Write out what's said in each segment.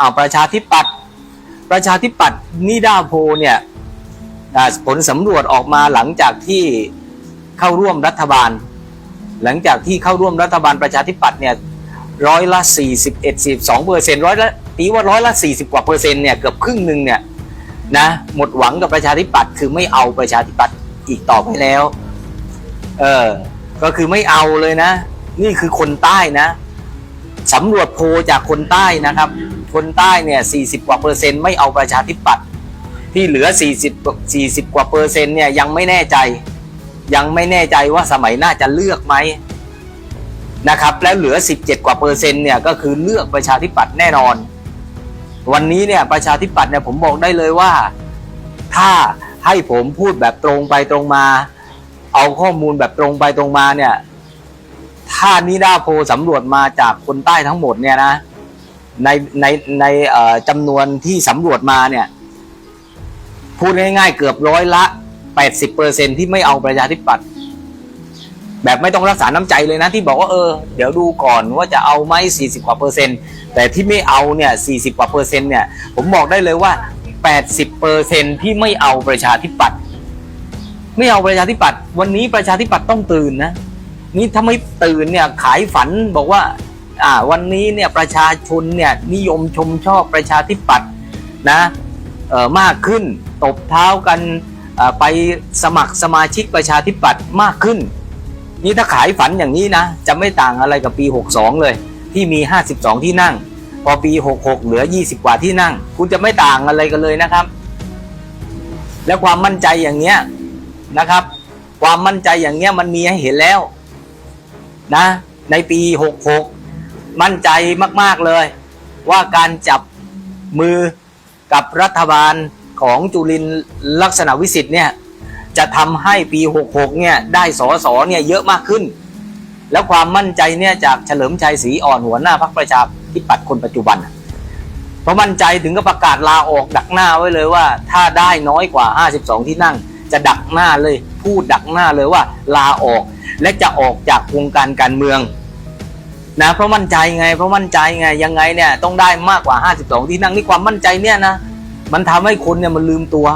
อาประชาธิปัตย์ประชาธิปัตย์นิดาโพเนี่ยผลสำรวจออกมาหลังจากที่เข้าร่วมรัฐบาล หลังจากที่เข้าร่วมรัฐบาลประชาธิปัตย์เนี่ยร้อยละ41 42เปอร์เซ็นต์ร้อยละตีว่าร้อยละ 40 กว่าเปอร์เซ็นต์เนี่ยเกือบครึ่งหนึ่งเนี่ยนะหมดหวังกับประชาธิปัตย์คือไม่เอาประชาธิปัตย์อีกต่อไปแล้วเออก็คือไม่เอาเลยนะ นี่คือคนใต้นะ สำรวจโพลจากคนใต้นะครับ คนใต้เนี่ย 40 กว่าเปอร์เซ็นต์ไม่เอาประชาธิปัตย์ที่เหลือ 40 40 กว่าเปอร์เซ็นต์เนี่ยยังไม่แน่ใจ ยังไม่แน่ใจว่าสมัยหน้าจะเลือกไหมนะครับ แล้วเหลือ 17 กว่าเปอร์เซ็นต์เนี่ยก็คือเลือกประชาธิปัตย์แน่นอน วันนี้เนี่ยประชาธิปัตย์เนี่ยผมบอกได้เลยว่า ถ้าให้ผมพูดแบบตรงไปตรงมา เอาข้อมูลแบบตรงไปตรงมาเนี่ย ถ้านิดาโพสำรวจมาจากคนใต้ทั้งหมดเนี่ยนะ ในในในจำนวนที่สำรวจมาเนี่ย พูดง่ายๆเกือบร้อยละ 80เปอร์เซนที่ไม่เอาประชาธิปัตย์แบบไม่ต้องรักษาน้ำใจเลยนะ ที่บอกว่าเออ เดี๋ยวดูก่อนว่าจะเอาไหม40 กว่าเปอร์เซ็นต์แต่ที่ไม่เอาเนี่ย40 กว่าเปอร์เซ็นต์เนี่ย ผมบอกได้เลยว่า 80เปอร์เซ็นที่ไม่เอาประชาธิปัตย์ไม่เอาประชาธิปัตย์วันนี้ประชาธิปัตย์ต้องตื่นนะ นี่ถ้าไม่ตื่นเนี่ยขายฝันบอกว่า อ่า วันนี้เนี่ยประชาชนเนี่ยนิยมชมชอบประชาธิปัตย์นะเออมากขึ้น ตบเท้ากันไปสมัครสมาชิกประชาธิปัตย์มากขึ้น นี่ถ้าขายฝันอย่างนี้นะจะไม่ต่างอะไรกับปี 62 เลย ที่มี 52 ที่นั่ง พอปี 66 เหลือ 20 กว่าที่นั่ง คุณจะไม่ต่างอะไรกันเลยนะครับ และความมั่นใจอย่างเนี้ยนะครับ ความมั่นใจอย่างเนี้ยมันมีให้เห็นแล้ว นะ ในปี 66 มั่นใจมาก ๆ เลย ว่าการจับมือกับรัฐบาลของจุลินลักษณะวิสิทธิ์เนี่ยจะทำให้ปี 66 เนี่ยได้สอสอเนี่ยเยอะมากขึ้น แล้วความมั่นใจเนี่ยจากเฉลิมชัยศรีอ่อนหัวหน้าพรรคประชาธิปัตย์คนปัจจุบันเพราะมั่นใจถึงก็ประกาศลาออกดักหน้าไว้เลยว่า ถ้าได้น้อยกว่า 52 ที่นั่ง จะดักหน้าเลยพูดดักหน้าเลยว่าลาออก และจะออกจากวงการการเมืองนะเพราะมั่นใจไง เพราะมั่นใจไงยังไงเนี่ยต้องได้มากกว่า 52 ที่นั่งนี่ความมั่นใจเนี่ยนะมันทำให้คนเนี่ยมันลืมตัว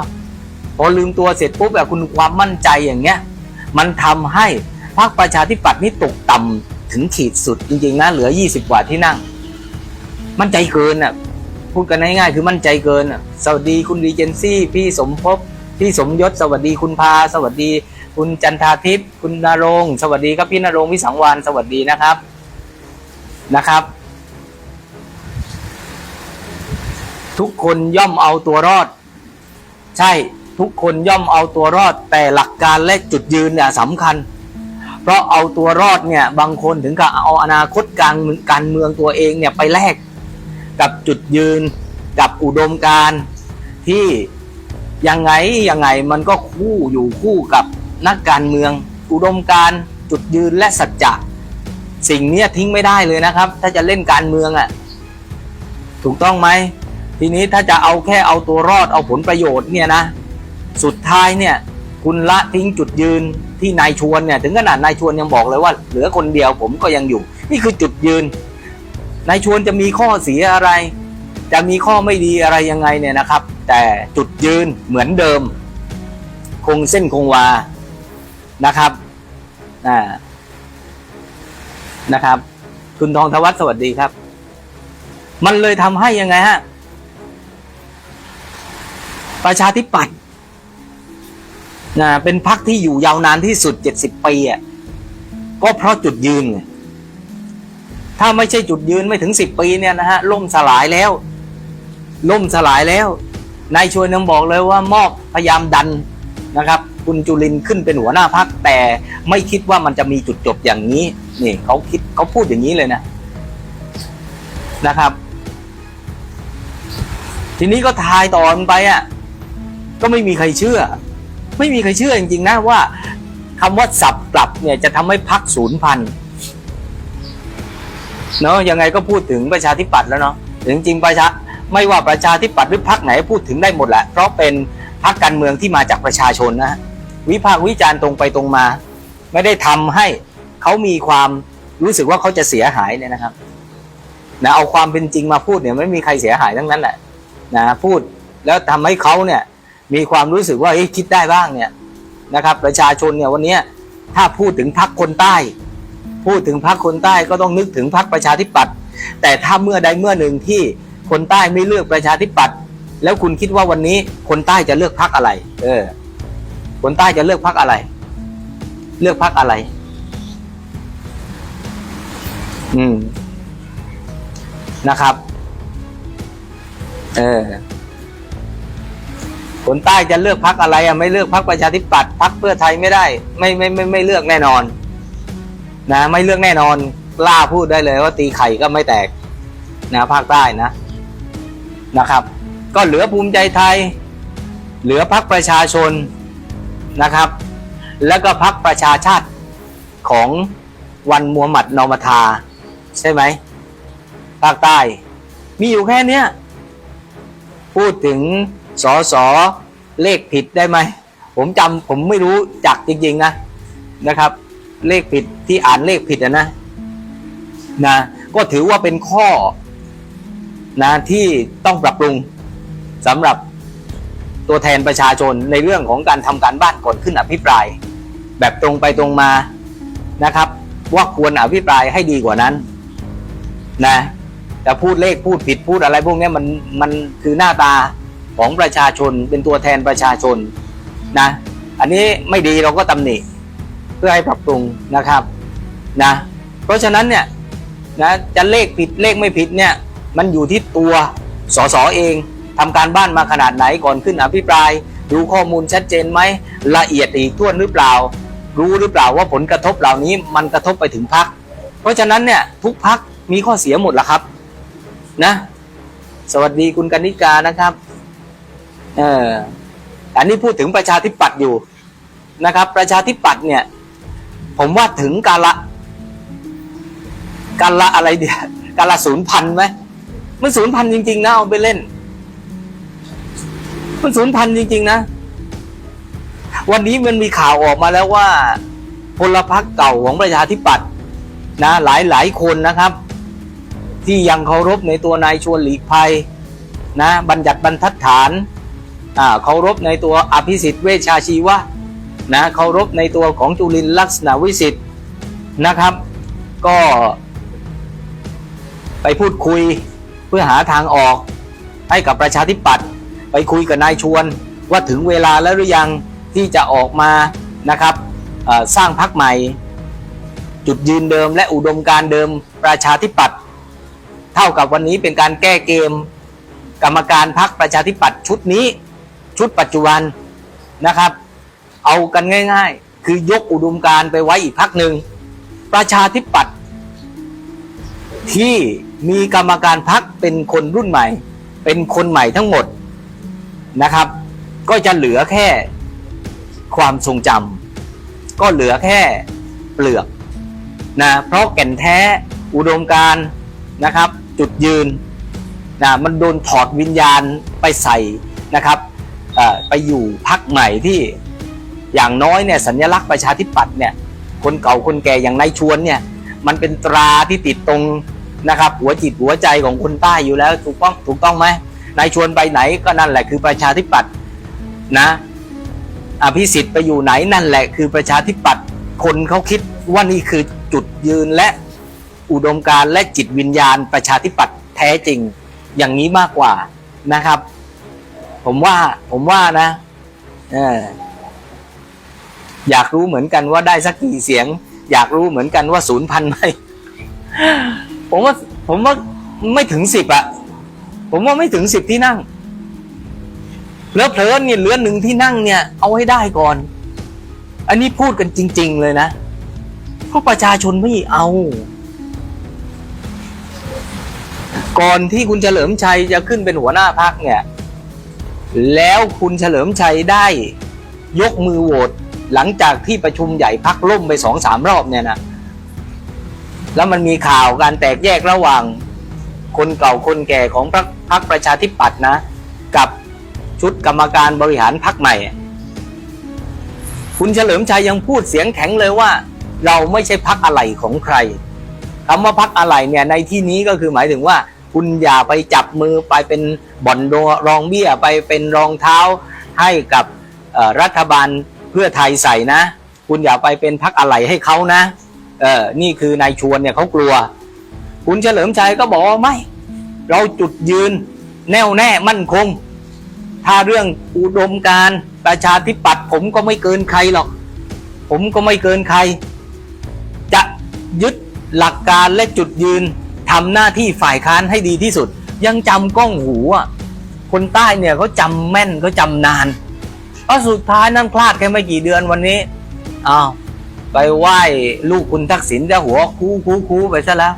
พอลืมตัวเสร็จปุ๊บแบบคุณความมั่นใจอย่างเงี้ยมันทำให้พรรคประชาธิปัตย์นี่ตกต่ำถึงขีดสุดจริงๆนะเหลือ 20 กว่าที่นั่ง มั่นใจเกินอะพูดกันง่ายๆคือมั่นใจเกินอะสวัสดีคุณรีเจนซี่พี่สมภพพี่สมยศสวัสดีคุณพาสวัสดี คุณจันทาทิพย์คุณนรงสวัสดีครับพี่นรงวิสังวานสวัสดีนะครับนะครับ ทุกคนย่อมเอาตัวรอด ใช่ทุกคนย่อมเอาตัวรอด แต่หลักการและจุดยืนเนี่ยสำคัญ เพราะเอาตัวรอดเนี่ยบางคนถึงกับเอาอนาคตการเมืองการเมืองตัวเองเนี่ยไปแลกกับจุดยืนกับอุดมการที่ยังไงยังไงมันก็คู่อยู่คู่กับ นักการเมือง อุดมการจุดยืนและสัจจะสิ่งนี้ทิ้งไม่ได้เลยนะครับ ถ้าจะเล่นการเมืองอะ่ะถูกต้องไหมทีนี้ถ้าจะเอาแค่เอาตัวรอดเอาผลประโยชน์เนี่ยนะ สุดท้ายเนี่ยคุณละทิ้งจุดยืนที่นายชวนเนี่ยถึงขนาดนายชวนยังบอกเลยว่า เหลือคนเดียวผมก็ยังอยู่ นี่คือจุดยืนนายชวนจะมีข้อเสียอะไร จะมีข้อไม่ดีอะไรยังไงเนี่ยนะครับ แต่จุดยืนเหมือนเดิม คงเส้นคงวา นะครับอ่านะครับ คุณทองทวัฒน์สวัสดีครับ มันเลยทำให้ยังไงฮะ ประชาธิปัตย์นะเป็นพรรคที่อยู่ยาวนานที่สุด70ปีอะก็เพราะจุดยืน ถ้าไม่ใช่จุดยืนไม่ถึง10ปีเนี่ยนะฮะล่มสลายแล้ว ล่มสลายแล้วนายชวนยังบอกเลยว่ามอบพยายามดันนะครับ คุณจุลินขึ้นเป็นหัวหน้าพักแต่ไม่คิดว่ามันจะมีจุดจบอย่างนี้นี่เขาคิดเขาพูดอย่างนี้เลยนะนะครับ ทีนี้ก็ทายต่อมันไปอะก็ไม่มีใครเชื่อ ไม่มีใครเชื่อจริงๆนะว่าคำว่าสับกลับเนี่ยจะทำให้พักศูนย์พันเนาะยังไงก็พูดถึงประชาธิปัตย์แล้วเนาะถึงจริงประชาไม่ว่าประชาธิปัตย์หรือพักไหนพูดถึงได้หมดแหละ เพราะเป็นพักการเมืองที่มาจากประชาชนนะฮะ วิพากษ์วิจารณ์ตรงไปตรงมา ไม่ได้ทำให้เขามีความรู้สึกว่าเขาจะเสียหายเนี่ยนะครับนะเอาความเป็นจริงมาพูดเนี่ยไม่มีใครเสียหายทั้งนั้นแหละนะพูดแล้วทำให้เขาเนี่ยมีความรู้สึกว่าเอ้ยคิดได้บ้างเนี่ยนะครับ ประชาชนเนี่ยวันนี้ถ้าพูดถึงพรรคคนใต้ พูดถึงพรรคคนใต้ก็ต้องนึกถึงพรรคประชาธิปัตย์แต่ถ้าเมื่อใดเมื่อหนึ่งที่คนใต้ไม่เลือกประชาธิปัตย์แล้วคุณคิดว่าวันนี้คนใต้จะเลือกพรรคอะไร เออ คนใต้จะเลือกพรรคอะไร เลือกพรรคอะไร อืม นะครับ เออ คนใต้จะเลือกพักอะไรอะไม่เลือกพักประชาธิปัตย์พักเพื่อไทยไม่ได้ ไม่ไม่ไม่ไม่เลือกแน่นอน นะไม่เลือกแน่นอนกล้าพูดได้เลยว่าตีไข่ก็ไม่แตก นะภาคใต้นะนะครับ ก็เหลือภูมิใจไทย เหลือพักประชาชน นะครับ แล้วก็พักประชาชาติของวันมูฮัมหมัดนอมทา ใช่ไหมภาคใต้ มีอยู่แค่เนี้ยพูดถึงสอสอเลขผิดได้ไหม ผมจำผมไม่รู้จักจริง ๆ นะนะครับ เลขผิดที่อ่านเลขผิดนะ นะ ก็ถือว่าเป็นข้อนะที่ต้องปรับปรุงสำหรับ ตัวแทนประชาชนในเรื่องของการทำการบ้านก่อนขึ้นอภิปราย แบบตรงไปตรงมานะครับ ว่าควรอภิปรายให้ดีกว่านั้นนะแต่พูดเลขพูดผิดพูดอะไรพวกนี้มันมันคือหน้าตาของประชาชนเป็นตัวแทนประชาชนนะอันนี้ไม่ดีเราก็ตำหนิเพื่อให้ปรับปรุงนะครับนะเพราะฉะนั้นเนี่ยนะจะเลขผิดเลขไม่ผิดเนี่ยมันอยู่ที่ตัวสสเอง ทำการบ้านมาขนาดไหนก่อนขึ้นอภิปราย ดูข้อมูลชัดเจนไหมละเอียดอีกท่วนหรือเปล่า รู้หรือเปล่าว่าผลกระทบเหล่านี้มันกระทบไปถึงพัก เพราะฉะนั้นเนี่ยทุกพักมีข้อเสียหมดละครับนะ สวัสดีคุณกนิกานะครับเอออันนี้พูดถึงประชาธิปัตย์อยู่นะครับ ประชาธิปัตย์เนี่ย ผมว่าถึงกาละกาละอะไรเดียกาละศูนย์พันไหมมันศูนย์พันจริงๆนะเอาไปเล่น มันศูนพันจริง ๆ นะ วันนี้มันมีข่าวออกมาแล้วว่าพลพรรคเก่าของประชาธิปัตย์นะ หลายหลายคนนะครับ ที่ยังเคารพในตัวนายชวนหลีกภัยนะบัญญัติบรรทัดฐานอ่าเคารพในตัวอภิสิทธิ์เวชชาชีวะนะเคารพในตัวของจุลินลักษณะวิสิทธิ์นะครับ ก็ไปพูดคุยเพื่อหาทางออกให้กับประชาธิปัตย์ ไปคุยกับนายชวน ว่าถึงเวลาแล้วหรือยังที่จะออกมานะครับสร้างพรรคใหม่ จุดยืนเดิมและอุดมการเดิมประชาธิปัตย์เท่ากับวันนี้เป็นการแก้เกม กรรมการพักประชาธิปัตย์ชุดนี้ชุดปัจจุบันนะครับ เอากันง่าย ๆ คือยกอุดมการไปไว้อีกพักหนึ่งประชาธิปัตย์ที่มีกรรมการพักเป็นคนรุ่นใหม่ เป็นคนใหม่ทั้งหมด นะครับ ก็จะเหลือแค่ความทรงจำก็เหลือแค่เปลือกนะเพราะแก่นแท้อุดมการนะครับ จุดยืนนะมันโดนถอดวิญญาณไปใส่นะครับไปอยู่พักใหม่ที่อย่างน้อยเนี่ยสัญลักษณ์ประชาธิปัตย์เนี่ยคนเก่าคนแก่อย่างนายชวนเนี่ยมันเป็นตราที่ติดตรงนะครับ หัวจิตหัวใจของคนใต้อยู่แล้วถูกต้องถูกต้องไหม นายชวนไปไหนก็นั่นแหละคือประชาธิปัตย์นะอภิสิทธิ์ไปอยู่ไหนนั่นแหละคือประชาธิปัตย์คนเขาคิดว่านี่คือจุดยืนและอุดมการณ์และจิตวิญญาณประชาธิปัตย์แท้จริงอย่างนี้มากกว่านะครับ ผมว่าผมว่านะออยากรู้เหมือนกันว่าได้สักกี่เสียง อยากรู้เหมือนกันว่าศูนย์พันไหมผมว่าผมว่าไม่ถึงสิบอะ ผมว่าไม่ถึงสิบที่นั่งแล้วเพลินเนี่ยเหลือหนึ่งที่นั่งเนี่ย เอาให้ได้ก่อน อันนี้พูดกันจริง ๆ เลยนะเพราะประชาชนไม่เอา ก่อนที่คุณเฉลิมชัยจะขึ้นเป็นหัวหน้าพักเนี่ย แล้วคุณเฉลิมชัยได้ยกมือโหวตหลังจากที่ประชุมใหญ่พักล่มไปสองสามรอบเนี่ยนะแล้วมันมีข่าวการแตกแยกระหว่าง คนเก่าคนแก่ของพรรคพรรคประชาธิปัตย์นะ กับชุดกรรมการบริหารพักใหม่ คุณเฉลิมชัยยังพูดเสียงแข็งเลยว่า เราไม่ใช่พักอะไรของใครคำว่าพักอะไรเนี่ยในที่นี้ก็คือหมายถึงว่าคุณอย่าไปจับมือไปเป็นบ่อนรองเบี้ยไปเป็นรองเท้าให้กับรัฐบาลเพื่อไทยใส่นะ คุณอย่าไปเป็นพักอะไรให้เขานะเออนี่คือนายชวนเนี่ยเขากลัว คุณเฉลิมชัยก็บอกว่าไม่ เราจุดยืนแน่วแน่มั่นคง ถ้าเรื่องอุดมการประชาธิปัตย์ผมก็ไม่เกินใครหรอก ผมก็ไม่เกินใคร จะยึดหลักการและจุดยืนทำหน้าที่ฝ่ายค้านให้ดีที่สุด ยังจำกล้องหูอะคนใต้เนี่ยเขาจำแม่นเขาจำนานเพราะสุดท้ายนั่นพลาดแค่ไม่กี่เดือนวันนี้อ้าวไปไหว้ลูกคุณทักษิณจะหัวคูคูคูไปซะแล้ว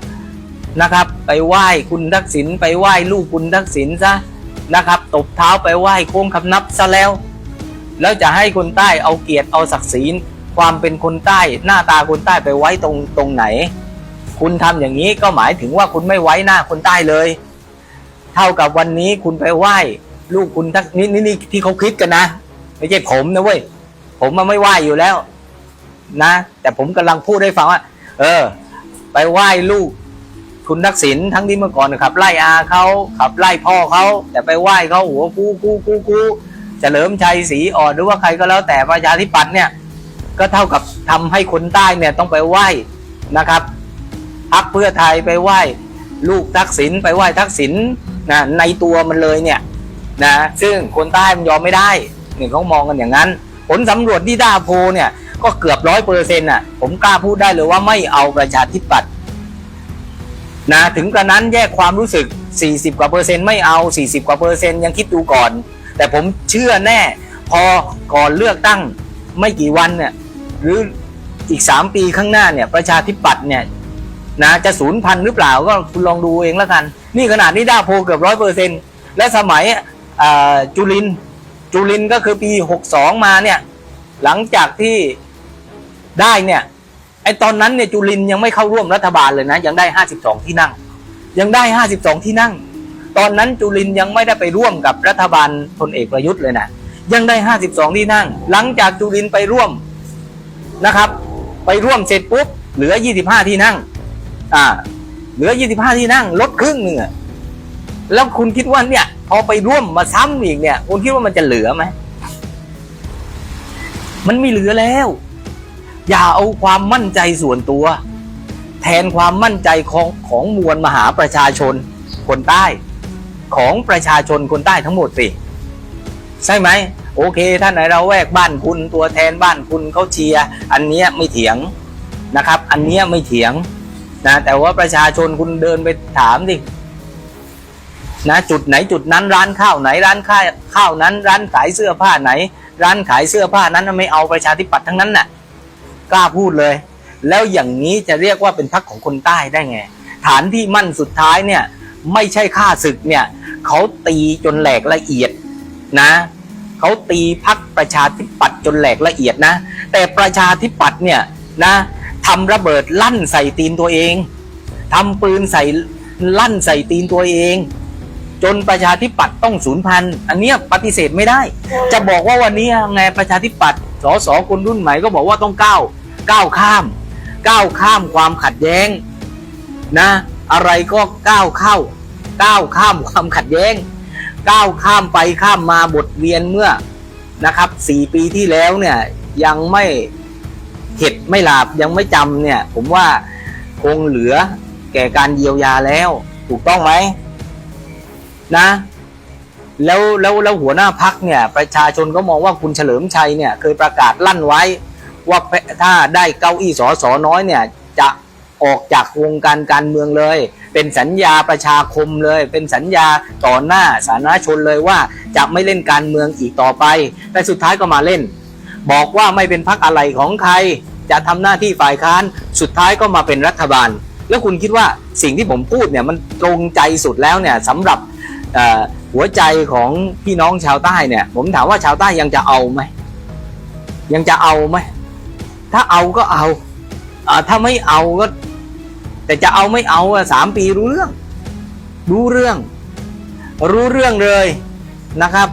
นะครับ ไปไหว้คุณทักษิณไปไหว้ลูกคุณทักษิณซะนะครับตบเท้าไปไหว้โค้งคำนับซะแล้ว แล้วจะให้คนใต้เอาเกียรติเอาศักดิ์ศรีความเป็นคนใต้หน้าตาคนใต้ไปไว้ตรงตรงไหน คุณทำอย่างนี้ก็หมายถึงว่าคุณไม่ไว้หน้าคนใต้เลย เท่ากับวันนี้คุณไปไหว้ลูกคุณทักนี่นี่นี่ที่เขาคิดกันนะ ไม่ใช่ผมนะเว้ยผมมันไม่ไหว้อยู่แล้ว นะ แต่ผมกำลังพูดให้ฟังว่า เออ ไปไหว้ลูก คุณทักษิณทั้งที่เมื่อก่อนขับไล่อาเขาขับไล่พ่อเขาแต่ไปไหว้เขาหัวกู้กู้กู้กู้เฉลิมชัยศรีอ่อนหรือว่าใครก็แล้วแต่ประชาธิปัตย์เนี่ยก็เท่ากับทำให้คนใต้เนี่ยต้องไปไหว้นะครับพักเพื่อไทยไปไหว้ลูกทักษิณไปไหว้ทักษิณนะในตัวมันเลยเนี่ยนะซึ่งคนใต้มันยอมไม่ได้เนี่ยเขามองกันอย่างนั้น ผลสำรวจที่ด้าโพเนี่ยก็เกือบร้อยเปอร์เซ็นต์อะผมกล้าพูดได้เลยว่าไม่เอาประชาธิปัตย์ นะถึงกระนั้นแยกความรู้สึก 40 กว่าเปอร์เซ็นต์ไม่เอา 40 กว่าเปอร์เซ็นต์ยังคิดดูก่อน แต่ผมเชื่อแน่ พอก่อนเลือกตั้งไม่กี่วันเนี่ยหรืออีก 3 ปีข้างหน้าเนี่ยประชาธิปัตย์เนี่ยนะจะศูนย์พันหรือเปล่าก็คุณลองดูเองแล้วกัน นี่ขนาดนี้ด้าโพลเกือบร้อยเปอร์เซ็นต์และสมัยจุลินจุลินก็คือปี 62 มาเนี่ยหลังจากที่ได้เนี่ย อตอนนั้นเนี่ยจุลินยังไม่เข้าร่วมรัฐบาลเลยนะ ยังได้ 52 ที่นั่ง ยังได้ 52 ที่นั่ง ตอนนั้นจุลินยังไม่ได้ไปร่วมกับรัฐบาลพลเอกประยุทธ์เลยนะยังได้ 52 ที่นั่ง หลังจากจุลินไปร่วมนะครับ ไปร่วมเสร็จปุ๊บเหลือ 25 ที่นั่ง อ่า เหลือ 25 ที่นั่ง ลดครึ่งหนึ่งอแล้วคุณคิดว่าเนี่ย พอไปร่วมมาซ้ำอีกเนี่ย คุณคิดว่ามันจะเหลือไหมมันไม่เหลือแล้ว อย่าเอาความมั่นใจส่วนตัว แทนความมั่นใจของของมวลมหาประชาชนคนใต้ ของประชาชนคนใต้ทั้งหมดสิใช่ไหมโอเคถ้านไหนเราแวกบ้านคุณตัวแทนบ้านคุณเขาเชียร์อันเนี้ยไม่เถียงนะครับ อันเนี้ยไม่เถียงนะแต่ว่าประชาชนคุณเดินไปถามดินะจุดไหนจุดนั้นร้านข้าวไหนร้านข้าวข้าวนั้น ร้านขายเสื้อผ้าไหน ร้านขายเสื้อผ้านั้นไม่เอาประชาธิปัตย์ทั้งนั้นน่ะ กล้าพูดเลย แล้วอย่างนี้จะเรียกว่าเป็นพรรคของคนใต้ได้ไง ฐานที่มั่นสุดท้ายเนี่ย ไม่ใช่ข้าศึกเนี่ยเขาตีจนแหลกละเอียดนะเขาตีพักประชาธิปัตย์จนแหลกละเอียดนะ แต่ประชาธิปัตย์เนี่ยนะทำระเบิดลั่นใส่ตีนตัวเองทำปืนใส่ลั่นใส่ตีนตัวเอง จนประชาธิปัตย์ต้องสูญพันธุ์อันเนี้ยปฏิเสธไม่ได้ จะบอกว่าวันนี้ไงประชาธิปัตย์สสคนรุ่นใหม่ก็บอกว่าต้องก้าว ก้าวข้าม ก้าวข้ามความขัดแย้งนะ อะไรก็ก้าวเข้า ก้าวข้ามความขัดแย้ง ก้าวข้ามไปข้ามมาบทเรียนเมื่อนะครับสี่ปีที่แล้วเนี่ยยังไม่เข็ดไม่หลาบยังไม่จำเนี่ย ผมว่าคงเหลือแก่การเยียวยาแล้ว ถูกต้องไหมนะ แล้วแล้วแล้วหัวหน้าพักเนี่ย ประชาชนก็มองว่าคุณเฉลิมชัยเนี่ย เคยประกาศลั่นไว้ ว่าถ้าได้เก้าอี้สอสอน้อยเนี่ยจะออกจากวงการการเมืองเลย เป็นสัญญาประชาคมเลย เป็นสัญญาต่อหน้าสาธารณชนเลยว่าจะไม่เล่นการเมืองอีกต่อไป แต่สุดท้ายก็มาเล่น บอกว่าไม่เป็นพักอะไรของใคร จะทำหน้าที่ฝ่ายค้านสุดท้ายก็มาเป็นรัฐบาล แล้วคุณคิดว่าสิ่งที่ผมพูดเนี่ยมันตรงใจสุดแล้วเนี่ยสำหรับหัวใจของพี่น้องชาวใต้เนี่ย ผมถามว่าชาวใต้ยังจะเอาไหมยังจะเอาไหม ถ้าเอาก็เอาอ่าถ้าไม่เอาก็ แต่จะเอาไม่เอาสามปีรู้เรื่อง รู้เรื่อง รู้เรื่องเลยนะครับ